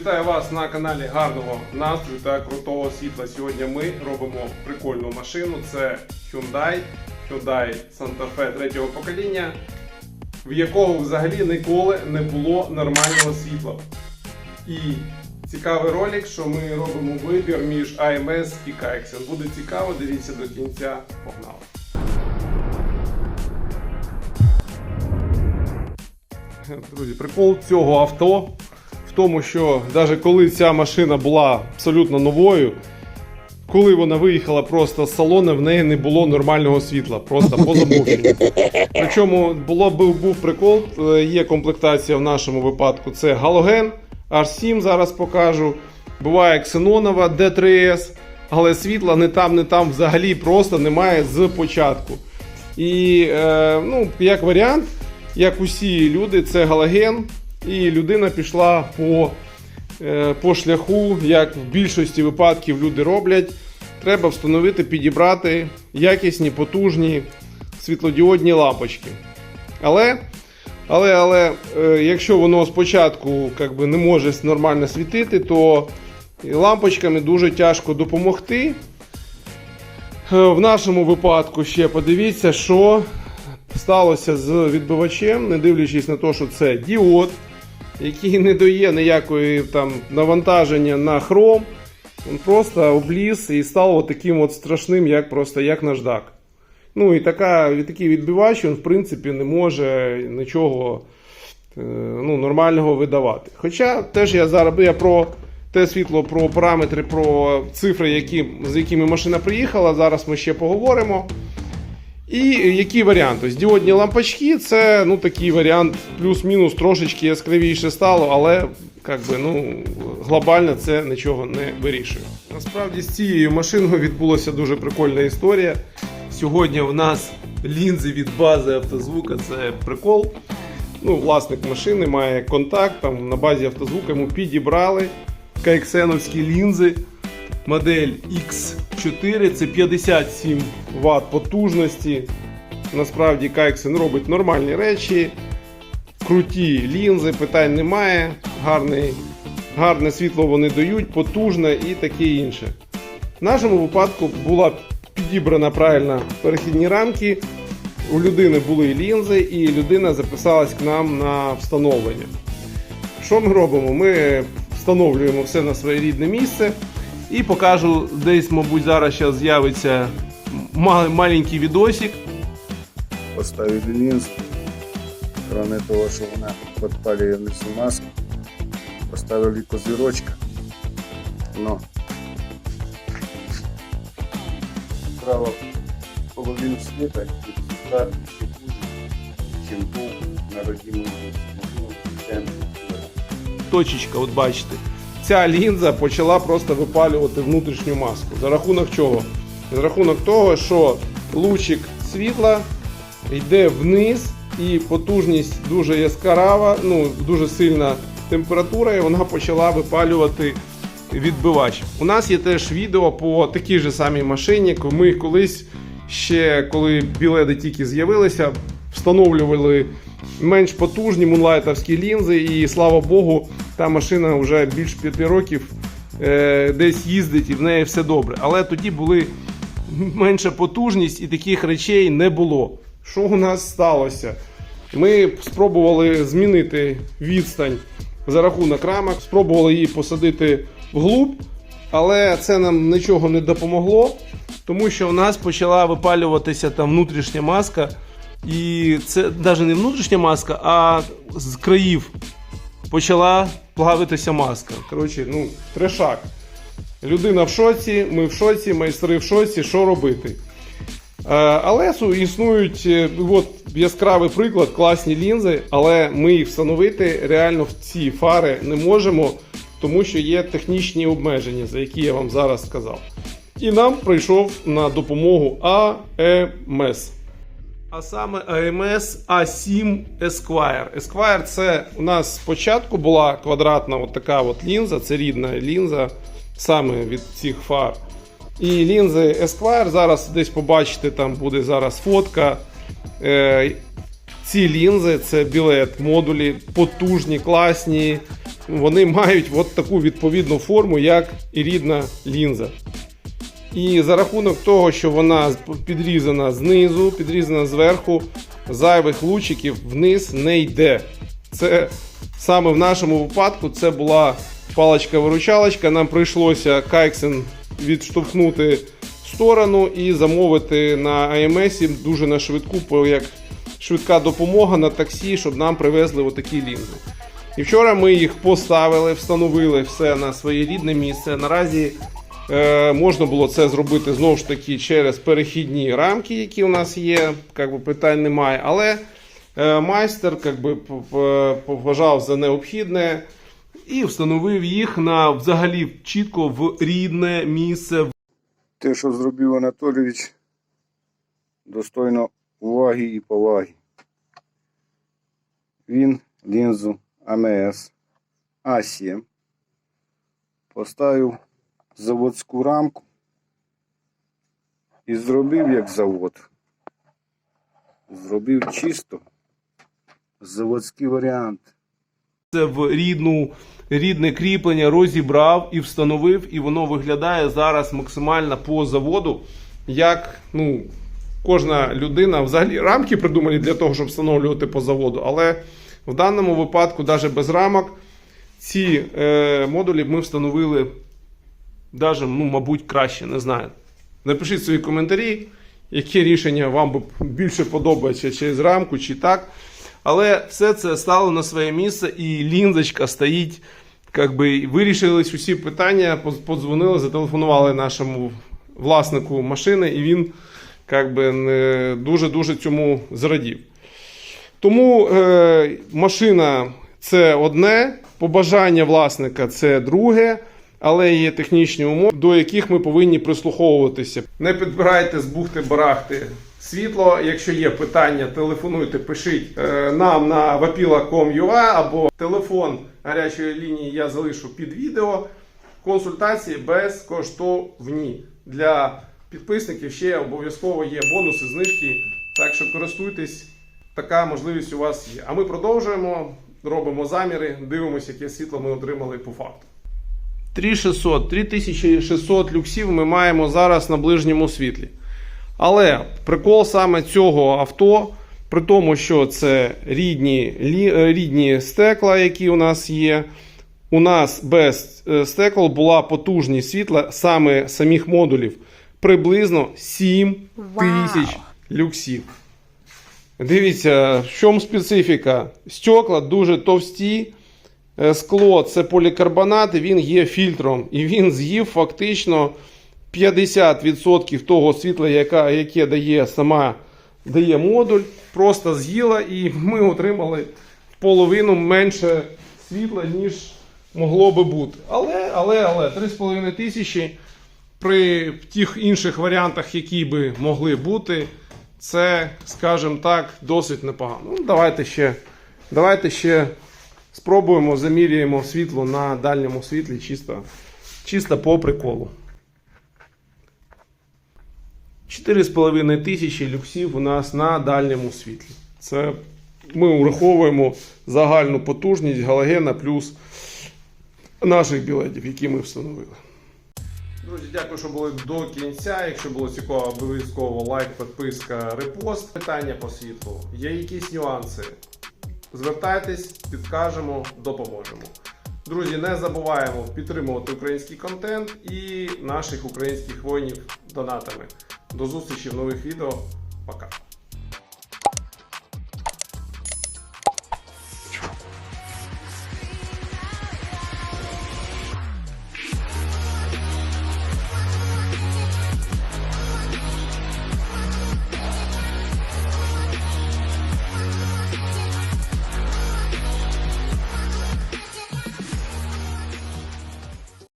Вітаю вас на каналі гарного настрою та крутого світла. Сьогодні ми робимо прикольну машину. Це Hyundai, Hyundai Santa Fe третього покоління, в якого взагалі ніколи не було нормального світла. І цікавий ролик, що ми робимо вибір між AMS і KXN. Буде цікаво, дивіться до кінця. Погнали! Друзі, прикол цього авто в тому, що навіть коли ця машина була абсолютно новою, коли вона виїхала просто з салону, в неї не було нормального світла, просто по. Причому було, був, був прикол, е, є комплектація в нашому випадку. Це галоген, H7 зараз покажу. Буває ксенонова D3S, але світла не там, не там взагалі просто немає з початку. І е, ну, як варіант, як усі люди, це галоген, і людина пішла по, е, по шляху, як в більшості випадків люди роблять. Треба встановити, підібрати якісні, потужні світлодіодні лампочки. Але, але, але е, якщо воно спочатку как би, не може нормально світити, то лампочками дуже тяжко допомогти. Е, В нашому випадку ще подивіться, що сталося з відбивачем, не дивлячись на те, що це діод, який не дає ніякої там навантаження на хром. Він просто обліз і став от таким от страшним, як просто як наждак. Ну і така, такий відбивач, він в принципі не може нічого е, ну, нормального видавати. Хоча теж я зараз я про те світло, про параметри, про цифри, які, з якими машина приїхала. Зараз ми ще поговоримо. І які варіанти? Діодні лампочки це ну, такий варіант, плюс-мінус трошечки яскравіше стало, але как би, ну, глобально це нічого не вирішує. Насправді з цією машиною відбулася дуже прикольна історія. Сьогодні в нас лінзи від бази автозвука, це прикол. Ну, власник машини має контакт, там на базі автозвука йому підібрали кайксеновські лінзи. Модель X4 це 57 Вт потужності. Насправді Кайксен робить нормальні речі, круті лінзи, питань немає. Гарний, гарне світло вони дають, потужне і таке інше. В нашому випадку була підібрана правильно перехідні рамки. У людини були лінзи, і людина записалась к нам на встановлення. Що ми робимо? Ми встановлюємо все на своє рідне місце. І покажу десь, мабуть, зараз ще з'явиться ма- маленький відосик. поставили линзу. Кроме того, что она подпаливает внизу маску, поставили козырочка. Но справа половину света и сюда еще хуже, чем был на центре. Точечка, от бачите. Ця лінза почала просто випалювати внутрішню маску. За рахунок чого? За рахунок того, що лучик світла йде вниз, і потужність дуже яскрава, ну дуже сильна температура, і вона почала випалювати відбивач. У нас є теж відео по такій же самій машині. Ми колись ще, коли біледи тільки з'явилися, встановлювали менш потужні мунлайтовські лінзи, і слава Богу, та машина вже більш 5 років е, десь їздить і в неї все добре. Але тоді були менша потужність і таких речей не було. Що у нас сталося? Ми спробували змінити відстань за рахунок рамок, спробували її посадити вглуб, але це нам нічого не допомогло, тому що у нас почала випалюватися там внутрішня маска. І це навіть не внутрішня маска, а з країв почала плавитися маска. Коротше, ну, трешак. Людина в шоці, ми в шоці, майстри в шоці, що робити? Е, Але існують е, от яскравий приклад, класні лінзи, але ми їх встановити реально в ці фари не можемо, тому що є технічні обмеження, за які я вам зараз сказав. І нам прийшов на допомогу АМС. А саме AMS A7 Esquire. Esquire це у нас спочатку була квадратна от така от лінза, це рідна лінза саме від цих фар. І лінзи Esquire зараз десь побачите, там буде зараз фотка. Е, ці лінзи, це білет, модулі, потужні, класні. Вони мають от таку відповідну форму, як і рідна лінза. І за рахунок того, що вона підрізана знизу, підрізана зверху, зайвих лучиків вниз не йде. Це саме в нашому випадку це була паличка-виручалочка. Нам прийшлося кайксен відштовхнути в сторону і замовити на АМС дуже на швидку, як швидка допомога на таксі, щоб нам привезли отакі лінзи. І вчора ми їх поставили, встановили все на своє рідне місце. Наразі можна було це зробити знову ж таки через перехідні рамки, які у нас є. Как би, питань немає. Але е, майстер как би, поважав за необхідне і встановив їх на взагалі чітко в рідне місце. Те, що зробив Анатолійович, достойно уваги і поваги. Він лінзу АМС А7 поставив заводську рамку і зробив як завод. Зробив чисто заводський варіант. Це в рідну, рідне кріплення розібрав і встановив, і воно виглядає зараз максимально по заводу, як ну, кожна людина взагалі рамки придумали для того, щоб встановлювати по заводу. Але в даному випадку, навіть без рамок, ці е, модулі ми встановили навіть, ну, мабуть, краще, не знаю. Напишіть свої коментарі, яке рішення вам більше подобається, через рамку чи так. Але все це стало на своє місце, і лінзочка стоїть. Как би вирішились усі питання, подзвонили, зателефонували нашому власнику машини, і він как би, не- дуже-дуже цьому зрадів. Тому е, машина це одне, побажання власника це друге, але є технічні умови, до яких ми повинні прислуховуватися. Не підбирайте з бухти барахти світло. Якщо є питання, телефонуйте, пишіть е, нам на vapila.com.ua або телефон гарячої лінії я залишу під відео. Консультації безкоштовні. Для підписників ще обов'язково є бонуси, знижки. Так що користуйтесь, така можливість у вас є. А ми продовжуємо, робимо заміри, дивимося, яке світло ми отримали по факту. 3600, 3600 люксів ми маємо зараз на ближньому світлі. Але прикол саме цього авто, при тому, що це рідні, лі- е, рідні стекла, які у нас є. У нас без е, стекол була потужність світла саме самих модулів приблизно 7 тисяч люксів. Дивіться, в чому специфіка? Стекла дуже товсті. Е, Скло це полікарбонат, він є фільтром. І він з'їв фактично 50% того світла, яка, яке дає сама дає модуль. Просто з'їла, і ми отримали половину менше світла, ніж могло би бути. Але, але, але 3,5 тисячі при тих інших варіантах, які би могли бути, це, скажімо так, досить непогано. Ну, давайте ще, давайте ще спробуємо, заміряємо світло на дальньому світлі, чисто, чисто по приколу. 4,5 тисячі люксів у нас на дальньому світлі. Це ми враховуємо загальну потужність галогена плюс наших білетів, які ми встановили. Друзі, дякую, що були до кінця. Якщо було цікаво, обов'язково лайк, підписка, репост. Питання по світлу. Є якісь нюанси? Звертайтесь, підкажемо, допоможемо. Друзі, не забуваємо підтримувати український контент і наших українських воїнів донатами. До зустрічі в нових відео. Пока.